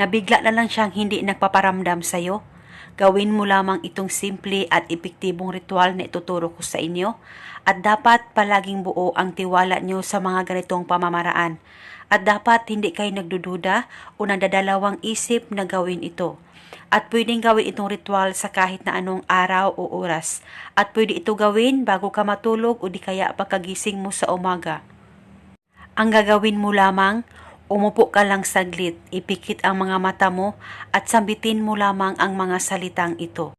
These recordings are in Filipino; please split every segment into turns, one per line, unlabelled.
nabigla na lang siyang hindi nagpaparamdam sa'yo. Gawin mo lamang itong simple at epektibong ritual na ituturo ko sa inyo at dapat palaging buo ang tiwala nyo sa mga ganitong pamamaraan at dapat hindi kayo nagdududa o nadadalawang isip na gawin ito. At pwedeng gawin itong ritual sa kahit na anong araw o oras. At pwede ito gawin bago ka matulog o di kaya pagkagising mo sa umaga. Ang gagawin mo lamang, umupo ka lang saglit, ipikit ang mga mata mo at sambitin mo lamang ang mga salitang ito.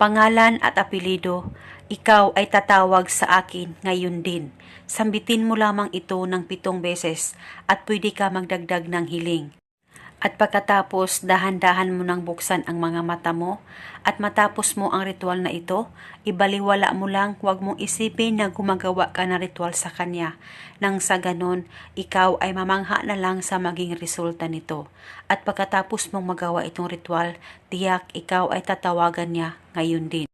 Pangalan at apelido, ikaw ay tatawag sa akin ngayon din. Sambitin mo lamang ito ng pitong beses at pwede ka magdagdag ng hiling. At pagkatapos, dahan-dahan mo nang buksan ang mga mata mo at matapos mo ang ritual na ito, ibaliwala mo lang huwag mong isipin na gumagawa ka ng ritual sa kanya. Nang sa ganon, ikaw ay mamangha na lang sa maging resulta nito. At pagkatapos mong magawa itong ritual, tiyak ikaw ay tatawagan niya ngayon din.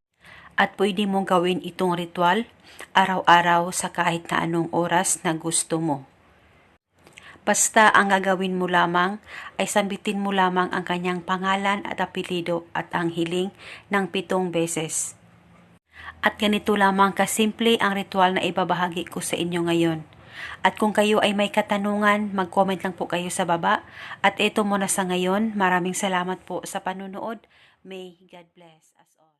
At pwede mong gawin itong ritual araw-araw sa kahit na anong oras na gusto mo. Basta ang gagawin mo lamang ay sambitin mo lamang ang kanyang pangalan at apelido at ang hiling ng pitong beses. At ganito lamang kasimple ang ritual na ibabahagi ko sa inyo ngayon. At kung kayo ay may katanungan, mag-comment lang po kayo sa baba. At ito muna sa ngayon, maraming salamat po sa panunood. May God bless us all.